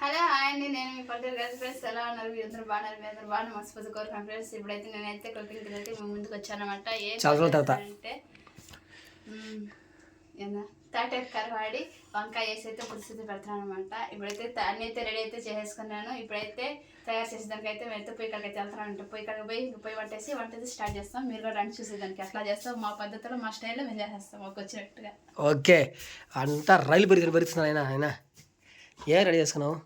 Hello hi అండి. నేను మీ పల్లెటూరు గారి ఫ్రెండ్స్ ఎలా ఉన్నారు మీరు అందరూ బాగున్నారు. మీ అందరూ బాగా మనస్ఫూర్తి కోరుకున్నాను ఫ్రెండ్స్ ఇప్పుడైతే నేనైతే కుకింగ్ మీ ముందుకు వచ్చానమాట. ఏం. అంటే తాటేపు కరవాడి వంకాయ వేసి అయితే పులుసు పెడతాను అనమాట ఇప్పుడైతే అన్ని అయితే రెడీ అయితే చేసేసుకున్నాను. ఇప్పుడైతే తయారు చేసేదానికి అయితే మేమైతే పొయ్యి కాడికి అయితే వెళ్తానంట పొయ్యి కాడికి పోయి పొయ్యి వంటేసి వంట అయితే స్టార్ట్ చేస్తాం. మీరు కూడా రండి చూసేదానికి. ఎట్లా చేస్తాం? మా పద్ధతిలో మా స్టైల్లో మేము చేసేస్తాం. మాకు వచ్చినట్టుగా. ఓకే. అంతా రైలు పెరిగి పెరుగుతున్నాను ఆయన ఆయన ఏ రెడీ చేసుకున్నావు?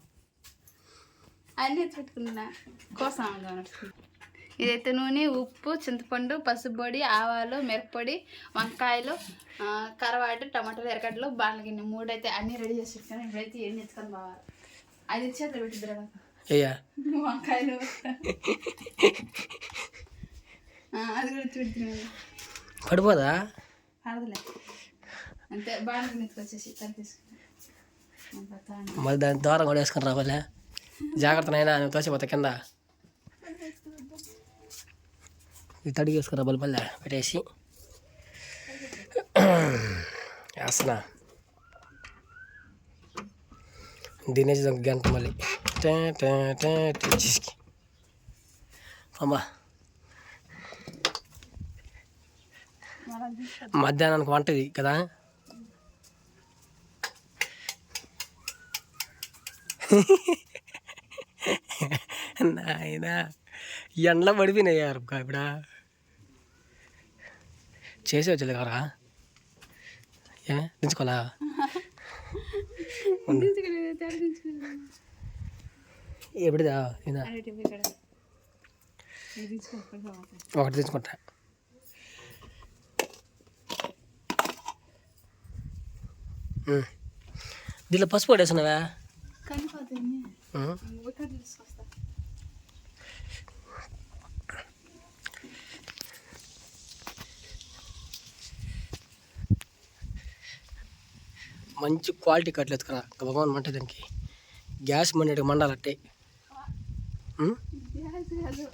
అన్నీ పెట్టుకున్నా. కోసం ఇదైతే నూనె ఉప్పు చింతపండు పసుపు పొడి ఆవాలు మిరప్పొడి వంకాయలు ఆ, కరవాడు టమాటాలు ఎరగడ్డలు బాణల గిన్నె మూడు అయితే అన్నీ రెడీ చేసి పెట్టుకుని ఇప్పుడైతే ఏం తెచ్చుకొని పోవాలి ఐదు చేతులు పెట్టిద్దరు వంకాయలు. అది కూడా పెడుతున్నాను పడిపోదా? అరదలే అంతే బాణల గిన్నె ఎత్తుకొచ్చేసి తను తీసుకున్నాను మళ్ళీ దాని దూరం కూడా వేసుకుని రావాలే. జాగ్రత్త నైనా నువ్వు తోసిపోతా కింద. ఇది తడిగి వేసుకురా బల్పల్లె పెట్టేసి. వేస్తున్నా. దీనేసి ఒక గంట మళ్ళీ. టే అమ్మా. మధ్యాహ్నానికి వంటది కదా. నాయనా ఎండలో పడిపోయినాయి ఇప్పుడు. చేసి వచ్చేది కదరా ఏ దించుకోవాలా? ఎప్పుడుదా? ఒకటి తెచ్చుకుంటా దీంట్లో పసుపు పడేసినవా మంచి క్వాలిటీ కట్లు ఎత్తుకురా. భగవాన్ మంట దానికి గ్యాస్ కాదు.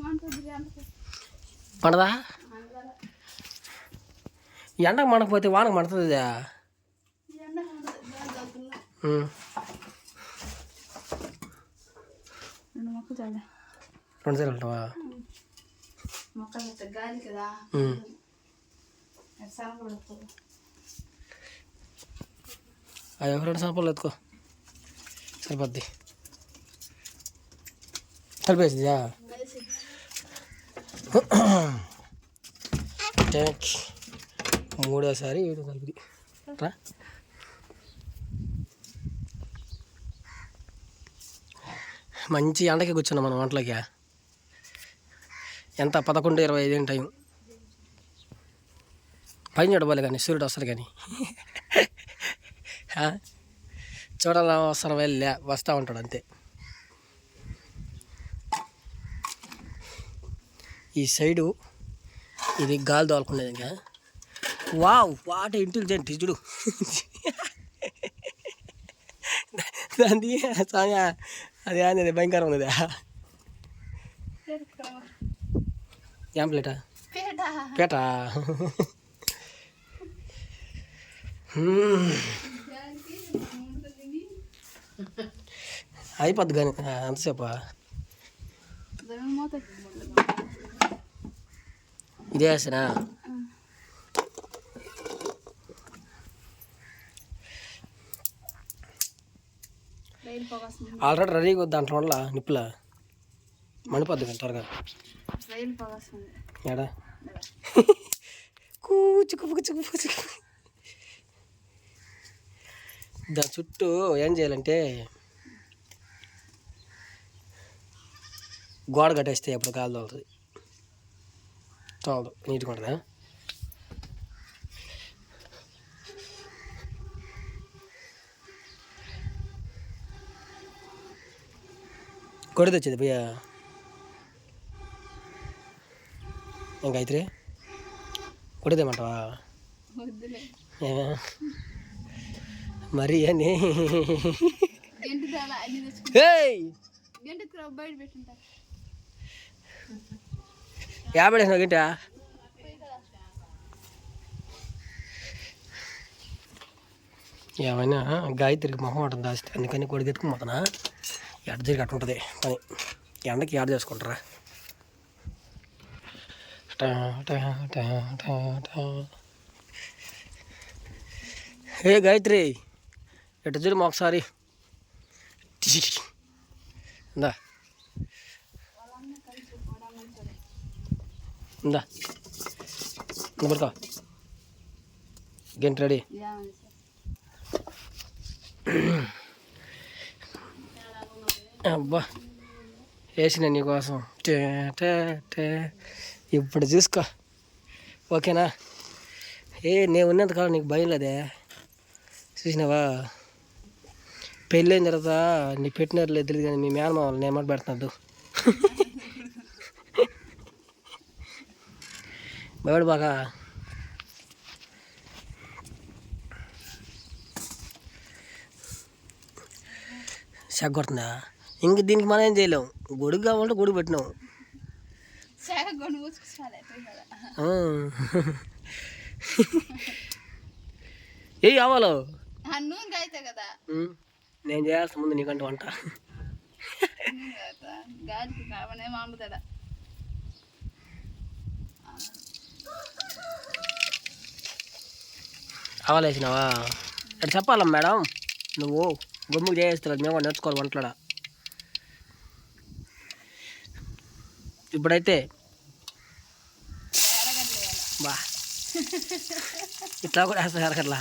మంటుంది గ్యాస్ మండదా? ఎండకు మండకపోతే వానకు మండుతుంది ఇదా? ఎండ గాలి తగ్గుతుంది ఉమ్. రెండు సార్లు ఉంటావా? గాలి కదా. ఒక రెండు సంపలు ఎత్తుకో. సరిపోద్ది. సరిపోతుందా ట్యాంక్ మూడోసారి ఏడు కలిపి రా. మంచి ఎండకి కూర్చున్నాం మనం వంటలకి. ఎంత? పదకొండు ఇరవై ఐదు టైం. పైన చూడబోలే కానీ సూర్యుడు వస్తారు కానీ. ఆ? చూడాలని అవసరం వెళ్ళా వస్తూ ఉంటాడు అంతే. ఈ సైడు ఇది గాలి తోలుకునేది ఇంకా. వావ్ వాట్ ఇంటెలిజెంట్ చూడు. దాన్ని అది అనేది భయంకరం ఉన్నది. ఏం ప్లేటా? పేట. అయిపోద్ది కానీ అంతసేపు. ఇదే వేసినా? ఆల్రెడీ రెడీగా వద్దు దాంట్లో వల్ల నిప్పుల? మండిపోద్ది కానీ త్వరగా. కూచుకు కూచుకు దాని చుట్టూ ఏం చేయాలంటే గోడ కట్టేస్తే అప్పుడు కాలు తోలుతుంది. తోలదు. నీట్గా ఉంటుందా? కొడి తెచ్చేది భయ్యా ఇంకా అయితే కొడిదేమంటావా? మరి అని. యాభై వేసిన గింట ఏమైనా గాయత్రికి మొహం ఉంటుంది దాస్తే అందుకని కొడుకు ఎత్తుకుపోతున్నా ఎడ తిరిగి అట్టు ఉంటుంది. పని ఎండకి యాడ్ చేసుకుంటారా? ఏ గాయత్రి ఎటు చూడు ఒకసారి ఇందా. ఇందా. ఇందా పడుకో. గంట రెడీ. అబ్బా వేసిన నీకోసం టే టే ఇప్పుడు చూసుకో. ఓకేనా? ఏ నేను ఉన్నంత కాలం నీకు భయం లేదే? చూసినావా? పెళ్ళైన తర్వాత నీ పెట్టినారు లేదు తెలియదు కానీ మీ మేనమా వాళ్ళని ఏమాట పెడుతున్నాడు? భయపడు బాగా. చెగ్గొడుతుందా ఇంక దీనికి మనం ఏం చేయలేం. గొడుగు కావాలంటే గొడుగు పెట్టినాం. ఏ కావాలో కదా నేను చేయాల్సిన ముందు నీకంటే వంట. అవలేసినావా కదా కావాలేసినావా అటు చెప్పాలా మేడం? నువ్వు గమ్ముకు చేస్తావు మేము కూడా నేర్చుకోవాలి వంటలడా? ఇప్పుడైతే బా. ఇట్లా కూడా వేస్తా ఎరగట్లా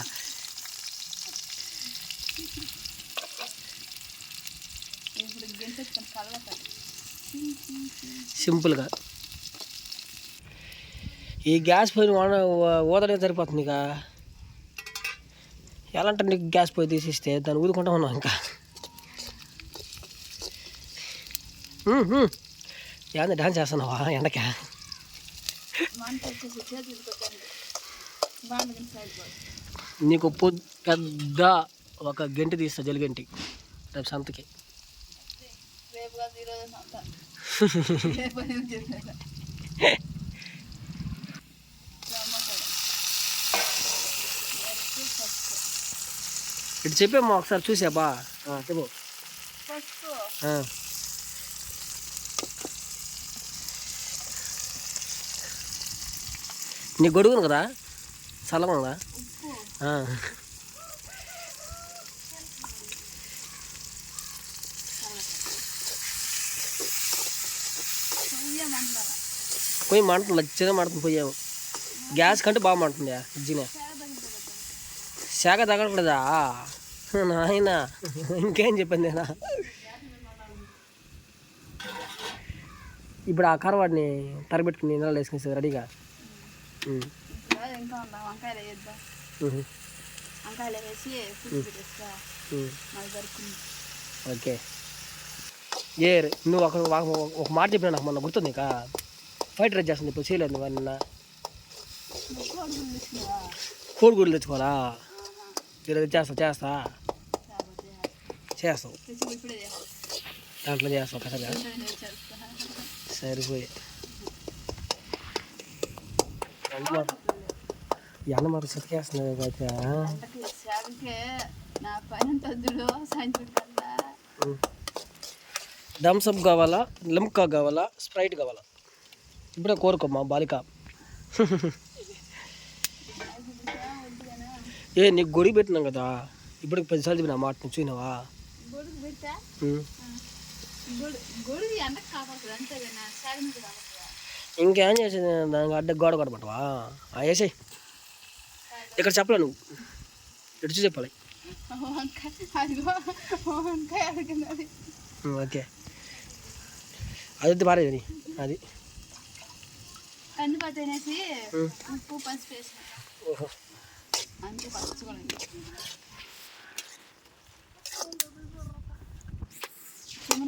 సింపుల్గా. ఈ గ్యాస్ పొయ్యి ఊదనే సరిపోతుంది ఇక. ఎలా అంటే నీకు గ్యాస్ పొయ్యి తీసిస్తే దాన్ని ఊదుకుంటా ఉన్నాం ఇంకా. ఏమన్నా డాన్స్ చేస్తున్నావా ఎండక నీకు పెద్ద ఒక గంటి తీస్తా జలిగంటి రేపు సంతకి. ఇటు చెప్పేమ్మా ఒకసారి చూసాబా చెప్పు పసుపు ఆ. నీ గొడుగును కదా? చల్లగా పోయి మంటుంది లచ్చిగా మంటుంది పోయాము గ్యాస్ కంటే బాగా మంటుంది ఇజ్జిన శాఖ తగ్గట్లేదా నాయన ఇంకేం చెప్పింది నేనా? ఇప్పుడు ఆ కరవాడిని తరబెట్టుకుని నెలలు వేసుకుని రెడీగా. ఇంకా ఉందా వంకాయలు వేద్దాం ఉహు. వంకాయలు వేసి పుట్టి పెట్టేస్తా ఉమ్. మళ్ళీ దొరుకుతుంది ఓకే ఏ నువ్వు ఒక ఒక- మాట చెప్పినా నాకు మొన్న గుర్తుంది ఇక ఫ్రైడ్ రైస్ చేస్తుంది ఇప్పుడు చేయలేదు నువ్వు నిన్న కోడి కోడిగుడ్లు తెచ్చుకోవాలా ఈరోజు చేస్తా చేస్తా చేస్తావు దాంట్లో చేస్తావు చేస్తా సరిపోయి ఎన్న మరి చితికేస్తుంది అయితే థమ్స్అప్ కావాలా? లిమ్కా కావాలా? స్ప్రైట్ కావాలా? ఇప్పుడే కోరుకోమ్మా బాలిక. ఏ నీకు గొడి పెట్టినాం కదా. ఇప్పటికి పదిసార్లు చెప్పిన మాట నువ్వు చూసినావా? గొడుగు ఇంకేం చేసేది దానికి అడ్డ గోడ కొడబట్టవా వేసేయి. ఇక్కడ చెప్పలే నువ్వు. ఇటు చూసి చెప్పాలి. ఓకే. అది బాగాలేదు అది. అది.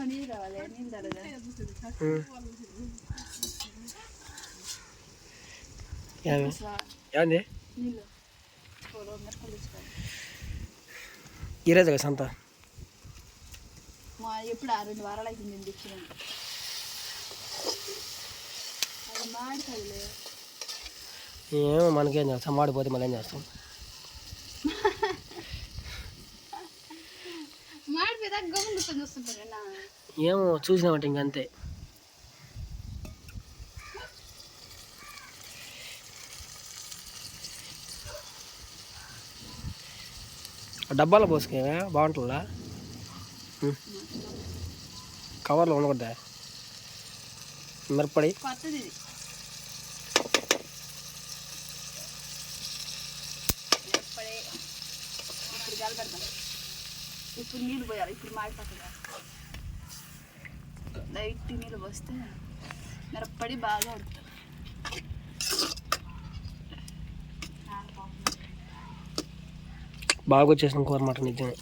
నీళ్ళు కావాలి నీళ్ళు తరదా ఉమ్. ఏమి ఏంది నీళ్ళు కూర మిరపలు తీసుకోవాలి ఈరోజు సంత మా ఎప్పుడు ఆ రెండు వారాలు నేను ఏమో మనకేం చేస్తాం మాడిపోతే మళ్ళీ ఏం చేస్తాం ఏమో చూసినామంటే ఇంకంతే డబ్బాలో పోసుకే బాగుంటుందా ఉం. కవర్లో ఉండకూడదా మిరపడి కొత్తది ఇది ఎప్పుడే ఇప్పుడు కలపెడతాం ఇప్పుడు నీళ్ళు పోయాలి ఇప్పుడు మాడిపోతుంది లైట్ నీళ్ళు పోస్తే మిరప్పడి బాగా ఉడుకుతుంది బాగా వచ్చేసిన కూర మాట నిజమే.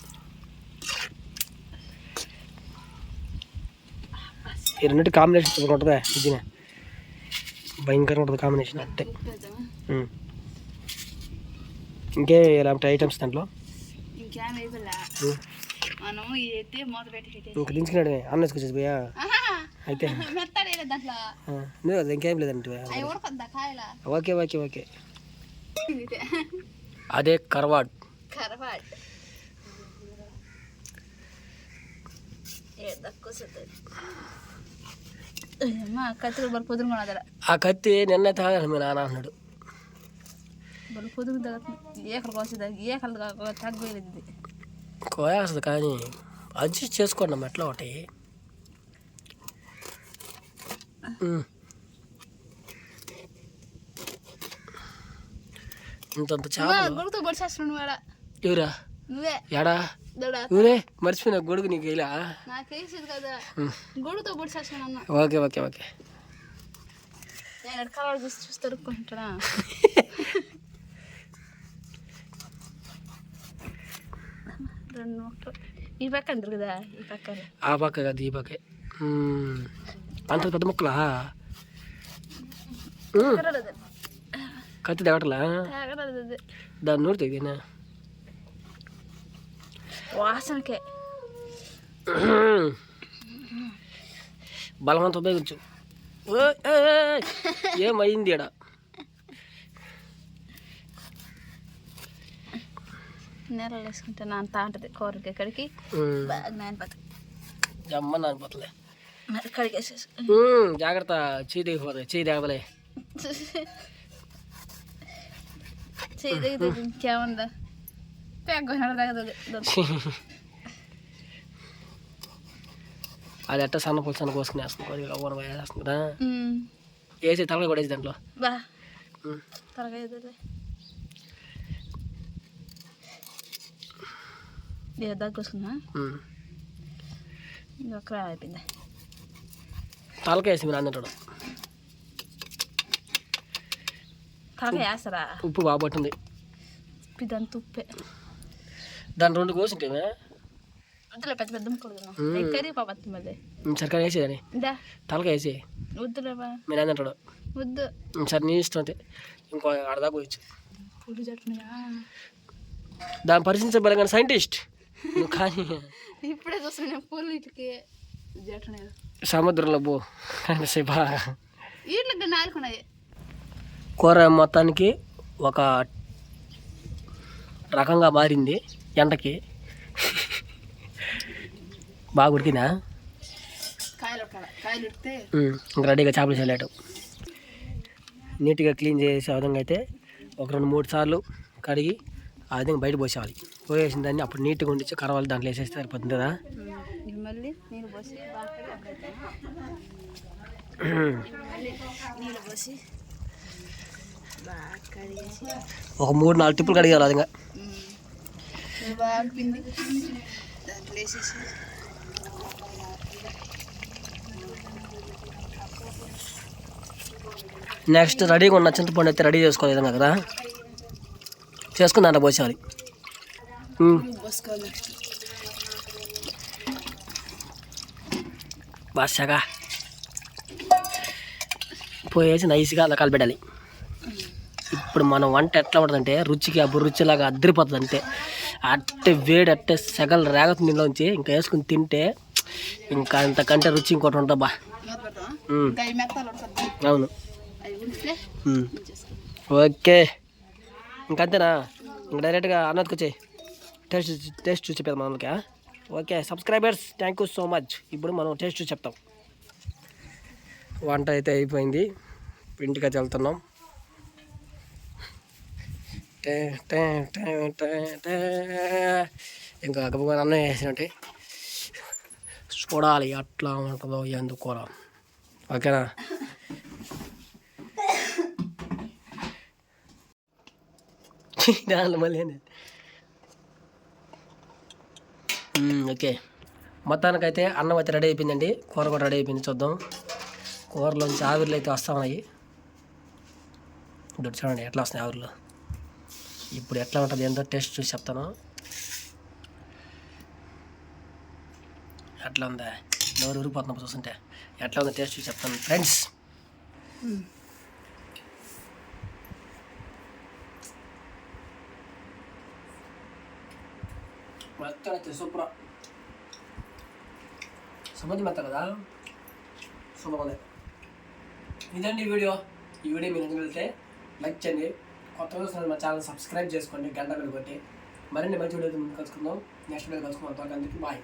ఈ రెండింటి కాంబినేషన్ సూపర్ ఉంటుందా నిజమే. భయంకరంగా ఉంటుంది కాంబినేషన్ అంటే. ఇంకే ఇలాంటి ఐటమ్స్ దాంట్లో? ఇంకేం దించుకున్నాడే అన్న వచ్చేసి పోయా! అయితే. ఇంకేం లేదంటే కాయల? Okay okay okay. అదే కర్వాడ్. కరవాడ్. ఏ తక్కువ అమ్మా కత్తిలో బలు పొదురు కొనదల ఆ కత్తి నిన్న తాగాను మీ నాన్న అన్నాడు. కోయాల్సింది కానీ అడ్జస్ట్ చేసుకోండి అమ్మ ఎట్లా ఒకటి. ఉం. ఇంతంత చేపలు. గొడుగుతో పొడిచేస్తున్నాడు నువ్వు ఆడ ఎవరా నువ్వే ఎడా దొడా ఊరే మర్చిపోయిన గొడుగు నీకు ఇలా నాకేసేది కదా గొడుగుతో పొడిచేస్తున్నాను అన్న ఓకే ఓకే ఓకే నేను కలవాడు చూసి చూసి తరుక్కుంటాడా రెండు ఒకటి ఈ పక్క అంటారు కదా ఈ పక్క ఆ పక్క కాదు ఈ పక్కే ఉం. అంత పెద్ద ముక్కలా ఉం. తగలదు కత్తి తగటలా తగలదు అది. దాన్ని నూరు తెగినా వాసనకే బలవంతం ఉపయోగించు ఏమైంది ఈడ? నెలలు వేసుకుంటే నాన్న తాంటది కూరకి ఇక్కడికి ఉమ్, బాగా నానిపోతుంది జమ్మ ఉమ్, జాగ్రత్త చేయి దిగిపోతుంది చేయి దిగదలే చేయి దగ్గర ఇంకేముందా? అది అట్ట సన్న పులుసు సన్న కోసుకుని వేస్తుంది వేస్తుంది కదా వేసి తలగా కూడా వేసి దాంట్లో అయిపోయింది తలక వేసి మీరు అన్నట్టు త్వరగా వేస్తారా ఉప్పు బాగా పట్టింది ఇదంతా ఉప్పే దాని రెండు కోసింటే వద్దులే పెద్ద పెద్ద ముక్కలు వేసేదని ఇందా తలక వేసి. వద్దులేవా మీరు అన్నట్టు వద్దు. సరే నీ ఇష్టం అంతే ఇంకో అడదా పోయచ్చు. దాన్ని పరిశీలించబడి కానీ సైంటిస్ట్. నువ్వు కానీ. ఇప్పుడే చూస్తున్నా పూలు సముద్రంలో పో. బాగా నాలుగున్నాయి. కూర మొత్తానికి ఒక రకంగా మారింది. ఎండకి? బాగా ఇంక రెడీగా చేపలు చల్లాడు నీట్గా క్లీన్ చేసే విధంగా అయితే ఒక రెండు మూడు సార్లు కడిగి ఆ విధంగా బయట పోసేవాలి పోసేసిన దాన్ని అప్పుడు నీట్గా ఉండిచ్చి కరవాలి దాంట్లో వేసేస్తే సరిపోతుంది కదా? ఒక మూడు నాలుగు టిప్పులు కడిగాలి ఇది బాగా దాంట్లో వేసేసి నెక్స్ట్ రెడీగా ఉన్న చింతపండు అయితే రెడీ చేసుకోవాలి విధంగా కదా? చేసుకున్నారా దాంట్లో బాగా పోయేసి నైస్గా అలా కలిపెట్టాలి. ఇప్పుడు మన వంట ఎట్లా ఉంటుందంటే రుచికి అప్పుడు రుచిలాగా అద్దరిపోతుంది అంతే అట్టే వేడి అట్టే సెగలు రేగుతుంది ఇంట్లోంచి ఇంకా వేసుకుని తింటే ఇంకా అంతకంటే రుచి ఇంకోటి ఉంటుంది బా. అవును. ఓకే. ఇంకంతేనా? ఇంక డైరెక్ట్గా అన్నదికి వచ్చాయి. టేస్ట్ టేస్ట్ చూసి చెప్పేది మనకి okay subscribers thank you so much. ఇప్పుడు మనం టేస్ట్ చెప్తాం. వంట అయితే అయిపోయింది. ఇంటికి వెళ్తున్నాం. ఇంకా గబగబా అన్నం వేసినట్టే చూడాలి అట్లా ఉంటుందో ఎందుకు ఓకేనా? మళ్ళీ ఓకే. మొత్తానికైతే అన్నం అయితే రెడీ అయిపోయిందండి. కూర కూడా రెడీ అయిపోయింది చూద్దాం. కూరలోంచి ఆవిర్లు అయితే వస్తా ఉన్నాయి. చూడండి ఎట్లా వస్తున్నాయి ఆవిర్లు? ఇప్పుడు ఎట్లా ఉంటుంది ఏందో టేస్ట్ చూసి చెప్తాను. ఎట్లా ఉందా? నోరు ఊరిపోతున్నప్పుడు చూస్తుంటే. ఎట్లా ఉందో టేస్ట్ చూసి చెప్తాను. ఫ్రెండ్స్. మెత్త అయితే సూపర్. సముద్రం మెత్త కదా? సూపర్ ఉంది. ఇదండి వీడియో. ఈ వీడియో మీరు వెళ్తే లైక్ చేయండి. కొత్త వస్తున్న మా ఛానల్ సబ్స్క్రైబ్ చేసుకోండి గంట కొట్టి మరిన్ని మంచి వీడియోతో ముందు కలుసుకుందాం నెక్స్ట్ వీడియో కలుసుకుందాం. అంతవరకు అందరికీ బాయ్.